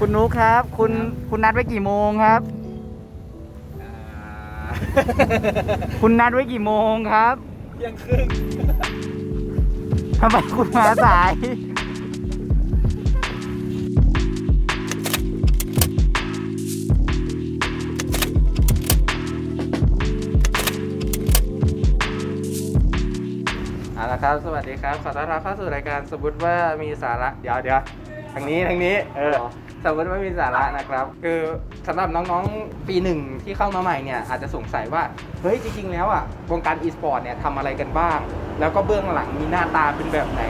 คุณนุกครับ คุณคุณนัดไว้กี่โมงครับ คุณนัดไว้กี่โมงครับเที่ยงครึ่งทำไมคุณมาสาย เอาละครับ สวัสดีครับ ขอต้อนรับเข้าสู่รายการสมมติว่ามีสาระ เดี๋ยวเดี๋ยวทางนี้ทางนี้ เออ สมมติว่ามีสาระนะครับ คือสำหรับน้องๆ ปีหนึ่งที่เข้ามาใหม่เนี่ยอาจจะสงสัยว่า เฮ้ยจริง ๆ แล้วอะวงการ e-sport เนี่ยทำอะไรกันบ้าง แล้วก็เบื้องหลังมีหน้าตาเป็นแบบไหน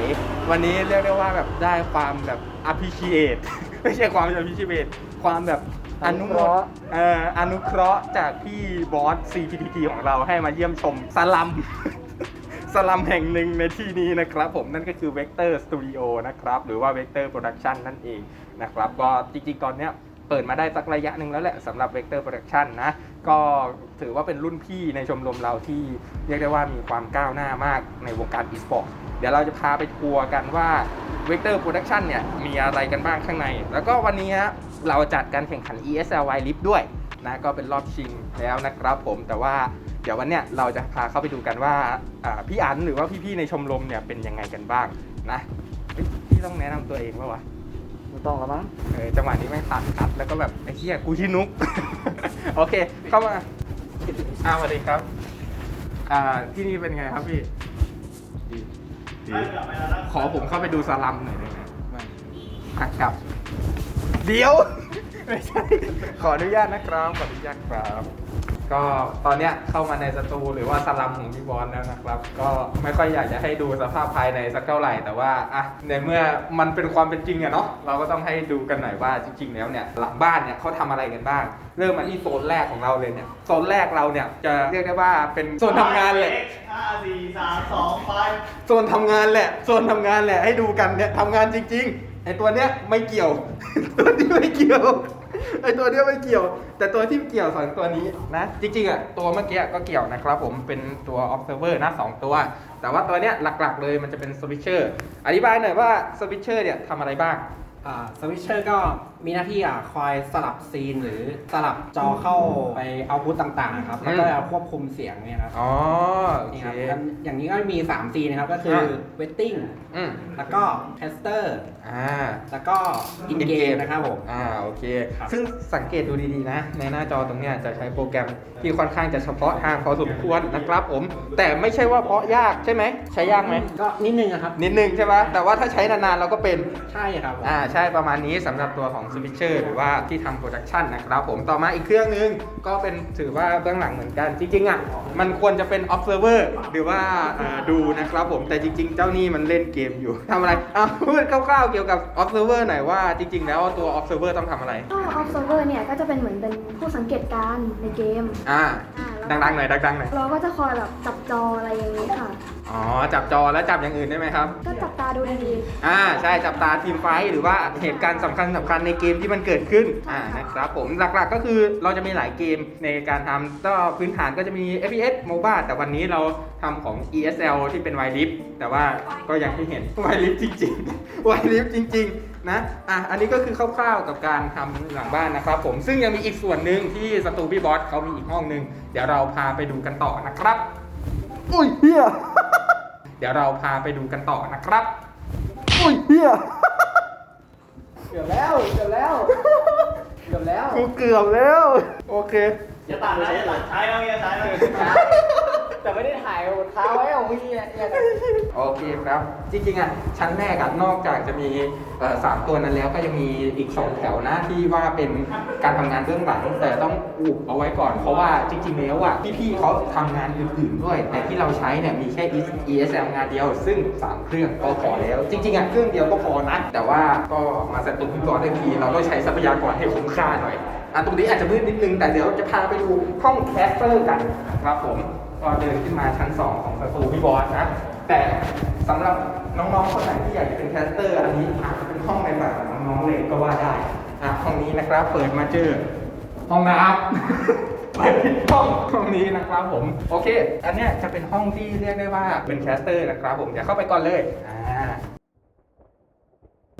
วันนี้เรียกได้ว่าแบบได้ความแบบ appreciate ไม่ใช่ความ appreciate ความแบบอนุโมทเอ่ออนุเคราะห์จากพี่บอส CPTT ของเราให้มาเยี่ยมชมสลัม สลัมแห่งหนึ่งในที่นี้นะครับผมนั่นก็คือ Vector Studio นะครับหรือว่า Vector Production นั่นเองนะครับก็จริงๆ ตอนเนี้ยเปิดมาได้สักระยะหนึ่งแล้วแหละสำหรับ Vector Production นะ ก็ถือว่าเป็นรุ่นพี่ในชมรมเราที่เรียกได้ว่ามีความก้าวหน้ามากในวงการ e-sport เดี๋ยวเราจะพาไปทัวร์กันว่า Vector Production เนี่ยมีอะไรกันบ้างข้างใน แล้วก็วันนี้เราจัดการแข่งขัน ESL Y Lift ด้วย นะก็เป็นรอบชิงแล้วนะครับผมแต่ว่าเดี๋ยววันเนี้ยเราจะพาเข้าไปดูกันว่าอ่าพี่อันหรือว่าพี่ๆในชมรมเนี่ยเป็นยังไงกันบ้างนะเฮ้ยพี่ต้องแนะนำตัวเองป่าวะไม่ต้องแล้วมั้งเออจังหวะนี้ไม่งตัดคัดแล้วก็แบบไอ้เหี้ยกูชื่อนุก โอเค เข้ามาอ้าวสวัสดีครับอ่าที่นี่เป็นไงครับพี่ดีดีขอผมเข้าไปดูสลัมหน่อยได้ไหมไม่อะครับ เดี๋ยว ไม่ใช่ ขออนุญาตนะครับ ขออนุญาตครับ ก็ตอนเนี้ยเข้ามาในสตูหรือว่าสลัมของพี่บอลแล้วนะครับ ก็ไม่ค่อยอยากจะให้ดูสภาพภายในสักเท่าไหร่ แต่ว่าอะในเมื่อมันเป็นความเป็นจริงอะเนาะ เราก็ต้องให้ดูกันหน่อยว่าจริง ๆ แล้วเนี่ยหลังบ้านเนี่ยเขาทำอะไรกันบ้าง เริ่มมาที่โซนแรกของเราเลยเนี่ย โซนแรกเราเนี่ยจะเรียกได้ว่าเป็นโซนทำงานเลย ห้าสี่สามสองไปโซนทำงานแหละโซนทำงานแหละ ให้ดูกันเนี่ยทำงานจริงๆ ไอตัวเนี้ยไม่เกี่ยว ตัวนี้ไม่เกี่ยว ไอตัวเนี้ยไม่เกี่ยว แต่ตัวที่เกี่ยวสองตัวนี้นะ จริงๆอะตัวเมื่อกี้ก็เกี่ยวนะครับผมเป็นตัว observer นะสองตัว แต่ว่าตัวเนี้ยหลักๆเลยมันจะเป็น switcher อธิบายหน่อยว่า switcher เนี่ยทำอะไรบ้าง อ่าสวิตเชอร์ก็ มีหน้าที่อะคอยสลับซีนหรือสลับจอเข้าไปเอาพุทต่างๆครับ แล้วก็ควบคุมเสียงเนี่ยครับอ๋อโอนี่เค ครับงั้นอย่างนี้ก็มี3ซีนนะครับ ก็คืออ waiting อืมแล้วก็ tester อ่า แล้วก็ in game นะครับผม อ่าโอเค ครับ ซึ่งสังเกตดูดีๆนะ ในหน้าจอตรงเนี้ยจะใช้โปรแกรมที่ค่อนข้างจะเฉพาะทางพอสมควรนะครับผม แต่ไม่ใช่ว่าเพราะยากใช่ไหม ใช้ยากไหม ก็นิดนึงอะครับ นิดนึงใช่ไหมแต่ว่าถ้าใช้นานๆเราก็เป็น ใช่ครับผม อ่าใช่ประมาณนี้สำหรับตัวของ Switcher หรือว่าที่ทำโปรดักชันนะครับผมต่อมาอีกเครื่องนึงก็เป็นถือว่าเบื้องหลังเหมือนกันจริงๆอะมันควรจะเป็น observer หรือว่าเอ่อดูนะครับผมแต่จริง ๆ เจ้านี่มันเล่นเกมอยู่ทำอะไรอะพูดคร่าวๆเกี่ยวกับ observer หน่อยว่าจริง ๆ แล้วตัว observer ต้องทำอะไรก็ observer เนี่ยก็จะเป็นเหมือนเป็นผู้สังเกตการณ์ในเกมอ่าอ่าแล้ว ดังๆหน่อยดังๆหน่อยเราก็จะคอยแบบจับจออะไรอย่างนี้ค่ะ อ๋อจับจอแล้วจับอย่างอื่นได้ไหมครับ ก็จับตาดูดีอ่าใช่จับตาทีมไฟท์หรือว่าเหตุการณ์สำคัญสำคัญในเกมที่มันเกิดขึ้นอ่านะครับผมหลักๆก็คือเราจะมีหลายเกมในการทำก็พื้นฐานก็จะมี FPS MOBA แต่วันนี้เราทำของ ESL ที่เป็น y l i f แต่ว่าก็อย่างที่เห็น y l i f จริงๆ y l i f จริง ๆ นะอะอันนี้ก็คือคร่าวๆกับการทำหลังบ้านนะครับผมซึ่งยังมีอีกส่วนหนึ่งที่สตูพี่บอสเขามีอีกห้องหนึ่งเดี๋ยวเราพาไปดูกันต่อนะครับอุ้ยเฮียเดี๋ยวเราพาไปดูกันต่อนะครับอุ้ยเฮียเกือบแล้วเกือบแล้วเกือบแล้วกูเกือบแล้ว โอเคอย่าตัดนะอย่าตัดใช้แล้วอย่าใช้แล้ว แต่ไม่ได้ถ่ายเท้าไว้ของพี่เนี่ยเนี่ยโอเคครับ จริงๆอะชั้นแรกอะนอกจากจะมีเอ่อสามตัวนั้นแล้วก็ยังมีอีกสองแถวนะที่ว่าเป็นการทำงานเบื้องหลัง แต่ต้องอุบเอาไว้ก่อน เพราะว่าจริงๆแล้วอะพี่ๆเขาทำงานอื่นๆด้วย แต่ที่เราใช้เนี่ยมีแค่ ESL งานเดียว ซึ่งสามเครื่องก็พอแล้ว จริงๆอะเครื่องเดียวก็พอนะ แต่ว่าก็มาสตูพี่ก่อนได้ทีเราก็ใช้ทรัพยากรให้คุ้มค่าหน่อยอะตรงนี้อาจจะมืดนิดนึงแต่เดี๋ยวจะพาไปดูห้องแคสเตอร์กันครับผม ก็เดินขึ้นมาชั้น 2 ของสตูพี่บอสนะ แต่สำหรับน้องๆคนไหนที่อยากจะเป็นแคสเตอร์ อันนี้อาจจะเป็นห้องในแบบของน้องๆเลยก็ว่าได้อะห้องนี้นะครับเปิดมาเจอห้องน้ำเปิดห้องห้องนี้นะครับผม โอเค อันเนี้ยจะเป็นห้องที่เรียกได้ว่าเป็นแคสเตอร์นะครับผม เดี๋ยวเข้าไปก่อนเลยอ่า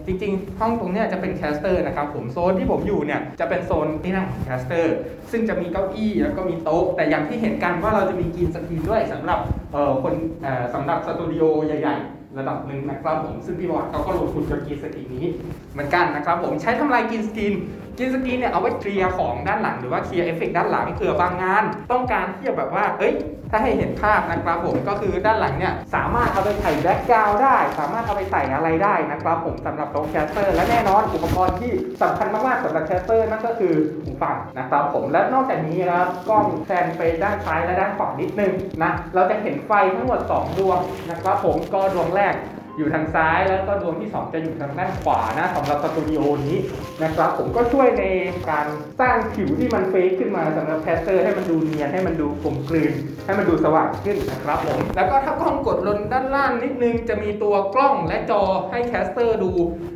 จริงๆ ห้องตรงเนี้ยจะเป็นแคสเตอร์นะครับผมโซนที่ผมอยู่เนี่ยจะเป็นโซนที่นั่งของแคสเตอร์ซึ่งจะมีเก้าอี้แล้วก็มีโต๊ะ แต่อย่างที่เห็นกันว่าเราจะมีกินสกรีนด้วยสำหรับเอ่อคนเอ่อสำหรับสตูดิโอใหญ่ๆระดับหนึ่งนะครับผมซึ่งพี่บอสเขาก็ลงทุนกับกินสกรีนนี้เหมือนกันนะครับผมใช้ทำลายกินสกรีน กินสกีเนี่ยเอาไว้เคลียร์ของด้านหลังหรือว่าเคลียร์เอฟเฟกต์ด้านหลังเผื่อบางงาน ต้องการที่จะแบบว่า เอ้ย ถ้าให้เห็นภาพนะครับผมก็คือด้านหลังเนี่ยสามารถเอาไปใส่แบ็กกราวด์ได้ สามารถเอาไปใส่อะไรได้นะครับผมสำหรับโต๊ะแคสเตอร์และแน่นอนอุปกรณ์ที่สำคัญมากๆสำหรับแคสเตอร์นั่นก็คือหูฟังนะครับผมและนอกจากนี้นะครับกล้องแพนไปด้านซ้ายและด้านขวานิดนึงนะเราจะเห็นไฟทั้งหมด 2 ดวงนะครับผมก็ดวงแรก อยู่ทางซ้ายแล้วก็ดวงที่ 2 จะอยู่ทางด้านขวานะสำหรับสตูดิโอนี้นะครับผมก็ช่วยในการสร้างผิวที่มันเฟกขึ้นมาสำหรับแคสเตอร์ให้มันดูเนียนให้มันดูกลมกลืนให้มันดูสว่างขึ้นนะครับผมแล้วก็ถ้ากล้องกดลงด้านล่างนิดนึงจะมีตัวกล้องและจอให้แคสเตอร์ดู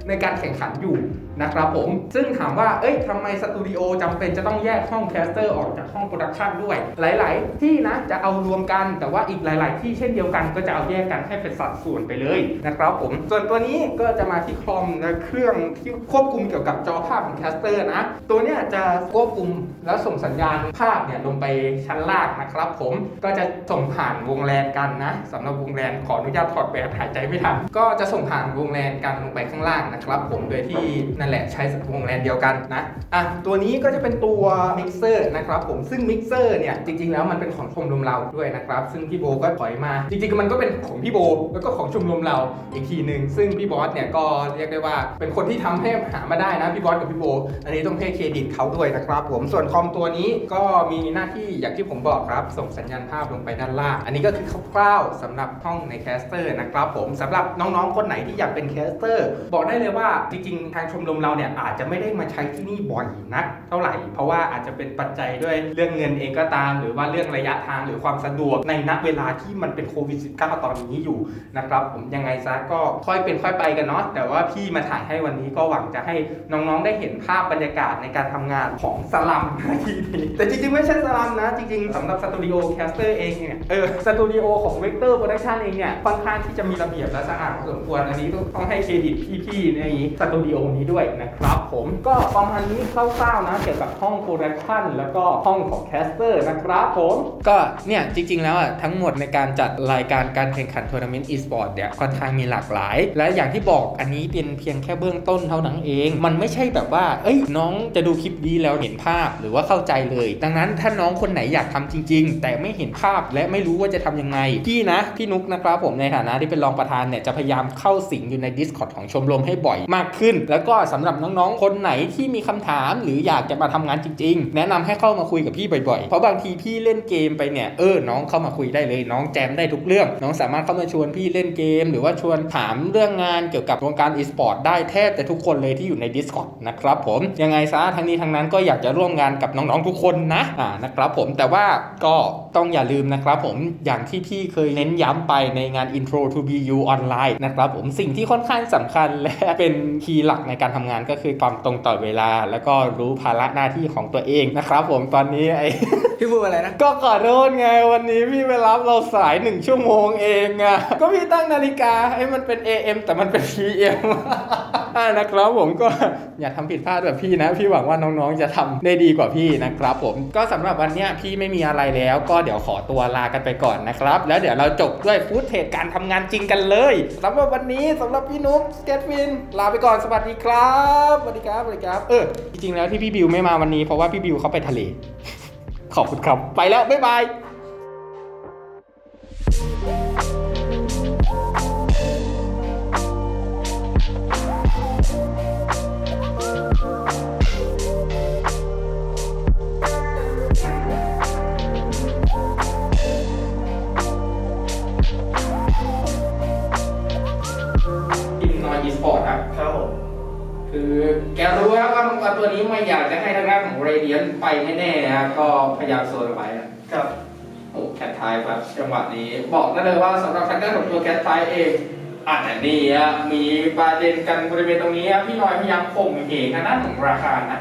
ในการแข่งขันอยู่นะครับผม ซึ่งถามว่า เอ้ยทำไมสตูดิโอจำเป็นจะต้องแยกห้องแคสเตอร์ออกจากห้องโปรดักชันด้วย หลาย ๆ ที่นะจะเอารวมกัน แต่ว่าอีกหลาย ๆ ที่เช่นเดียวกัน ก็จะเอาแยกกันให้เป็นสัดส่วนไปเลยนะครับผม ส่วนตัวนี้ก็จะมาที่คอมและเครื่องที่ควบคุมเกี่ยวกับจอภาพของแคสเตอร์นะ ตัวเนี้ยจะควบคุมแล้วส่งสัญญาณภาพเนี่ยลงไปชั้นล่างนะครับผม ก็จะส่งผ่านวงแลนกันนะสำหรับวงแลนขออนุญาตถอดแบบหายใจไม่ทัน ก็จะส่งผ่านวงแลนกันลงไปข้างล่างนะครับผม โดยที่นั่นแหละใช้วงแลนเดียวกันนะอะตัวนี้ก็จะเป็นตัวมิกเซอร์นะครับผมซึ่งมิกเซอร์เนี่ยจริง ๆ แล้วมันเป็นของชมรมเราด้วยนะครับซึ่งพี่โบก็ถอยมา จริงๆมันก็เป็นของพี่โบแล้วก็ของชมรมเราอีกทีหนึ่งซึ่งพี่บอสเนี่ยก็เรียกได้ว่าเป็นคนที่ทำให้หามาได้นะพี่บอสกับพี่โบ อันนี้ต้องให้เครดิตเขาด้วยนะครับผมส่วนคอมตัวนี้ก็มีหน้าที่อย่างที่ผมบอกครับส่งสัญญาณภาพลงไปด้านล่าง อันนี้ก็คือคร่าวๆสำหรับห้องในแคสเตอร์นะครับผมสำหรับน้องๆคนไหนที่อยากเป็นแคสเตอร์บอกได้เลยว่าจริงๆทางชมรมเราเนี่ยอาจจะไม่ได้มาใช้ที่นี่บ่อยนักเท่าไหร่ เพราะว่าอาจจะเป็นปัจจัยด้วยเรื่องเงินเองก็ตาม หรือว่าเรื่องระยะทางหรือความสะดวกในณเวลาที่มันเป็นโควิด -19 ตอนนี้อยู่นะครับผมยังไงซะก็ค่อยเป็นค่อยไปกันเนาะแต่ว่าพี่มาถ่ายให้วันนี้ก็หวังจะให้น้องๆได้เห็นภาพบรรยากาศในการทำงานของสลัมทีนี้แต่จริงๆไม่ใช่สลัมนะ จริงๆสำหรับสตูดิโอแคสเตอร์เองเนี่ยเออสตูดิโอของเวกเตอร์โปรดักชันเองเนี่ยค่อนข้างที่จะมีระเบียบและสะอาดสมควรอันนี้ต้องให้เครดิตพี่ๆในสตูดิโอนี้ด้วยนะครับผมก็ประมาณนี้คร่าวๆนะเกี่ยวกับห้องโปรดักชันแล้วก็ห้องของแคสเตอร์นะครับผมก็เนี่ยจริงๆแล้วอะทั้งหมดในการจัดรายการการแข่งขันทัวร์นาเมนต์อีสปอร์ตเนี่ยค่อนข้างมีหลากหลาย และอย่างที่บอกอันนี้เป็นเพียงแค่เบื้องต้นเท่านั้นเอง มันไม่ใช่แบบว่า เอ้ยน้องจะดูคลิปนี้แล้วเห็นภาพหรือว่าเข้าใจเลย ดังนั้นถ้าน้องคนไหนอยากทำจริง ๆ แต่ไม่เห็นภาพและไม่รู้ว่าจะทำยังไงพี่นะพี่นุกนะครับผมในฐานะที่เป็นรองประธานเนี่ยจะพยายามเข้าสิงอยู่ใน Discord ของชมรมให้บ่อยมากขึ้น แล้วก็สำหรับน้องๆ คนไหนที่มีคำถามหรืออยากจะมาทำงานจริง ๆ แนะนำให้เข้ามาคุยกับพี่บ่อยๆ เพราะบางทีพี่เล่นเกมไปเนี่ยเออ น้องเข้ามาคุยได้เลย น้องแจมได้ทุกเรื่อง น้องสามารถเข้ามาชวนพี่เล่นเกม หรือว่าชวนถามเรื่องงานเกี่ยวกับวงการอีสปอร์ตได้แทบแต่ทุกคนเลยที่อยู่ใน Discord นะครับผมยังไงซะทั้งนี้ทั้งนั้นก็อยากจะร่วมงานกับน้องๆทุกคนนะอ่านะครับผมแต่ว่าก็ต้องอย่าลืมนะครับผมอย่างที่พี่เคยเน้นย้ำไปในงาน Intro to BU ออนไลน์นะครับผมสิ่งที่ค่อนข้างสำคัญและเป็นคีย์หลักในการทำงานก็คือความตรงต่อเวลา แล้วก็รู้ภาระหน้าที่ของตัวเองนะครับ ผมตอนนี้ไอ้ พี่พูดอะไรนะ ก็ขอโทษไงวันนี้พี่ไปรับเราสายหนึ่งชั่วโมงเองอะก็พี่ตั้งนาฬิกาให้มันเป็น AM แต่มันเป็น PM อ่านะครับผมก็อย่าทำผิดพลาดแบบพี่นะ พี่หวังว่าน้องๆจะทำได้ดีกว่าพี่นะครับผมก็สำหรับวันเนี้ยพี่ไม่มีอะไรแล้ว ก็เดี๋ยวขอตัวลากันไปก่อนนะครับ แล้วเดี๋ยวเราจบด้วยฟูดเทรดการทำงานจริงกันเลยสำหรับวันนี้สำหรับพี่นุ๊กสเก็ตฟินลาไปก่อนสวัสดีครับสวัสดีครับสวัสดีครับเออจริงๆแล้วที่พี่บิวไม่มาวันนี้เพราะว่าพี่บิวเขาไปทะเล ขอบคุณครับ ไปแล้ว บ๊ายบายอินนอยอีสปอร์ตครับ ครับผม คือแกรู้แล้วว่ามังกรตัวนี้ไม่อยากจะให้ ทางด้านของเรเดียนไปแน่ๆนะครับก็พยายามโซนเอาไว้อะครับโอ้แคทไทป์ครับจังหวะนี้ บอกได้เลยว่าสำหรับทางด้านของตัวแคทไทป์เองอะแต่นี่อะมีประเด็นกันบริเวณตรงนี้อะพี่น้อยพยายามข่มเหงทางด้านของราคานะ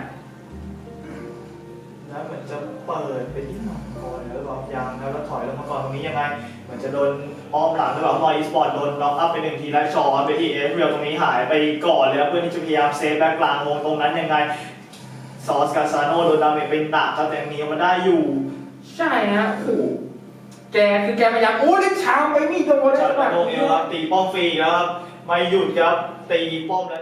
แล้วเหมือนจะเปิดไปที่หนองก่อนแล้วก็ยางแล้วแล้วถอยลงมาก่อนตรงนี้ยังไงมือนจะโดนอ้อมหลังหรือเปล่าเพราะอีสปอร์ตโดนน็อกอัพไปหนึ่งทีแล้วชอไปที่เอฟเรียลตรงนี้หายไปก่อนเลยครับเพื่อที่จะพยายามเซฟแบ็คกลางมงตรงนั้นยังไง ซอสกาซาโนโดนดาเมจเป็นหนักครับแต่ยังหนีออกมาได้อยู่ ใช่ฮะโอ้โหแกคือแกพยายามโอ้เล่นชามไปไม่โดนเลยจากแบบโดนเอลครับตีป้อมฟรีอีกแล้วครับไม่หยุดครับตีป้อมแล้ว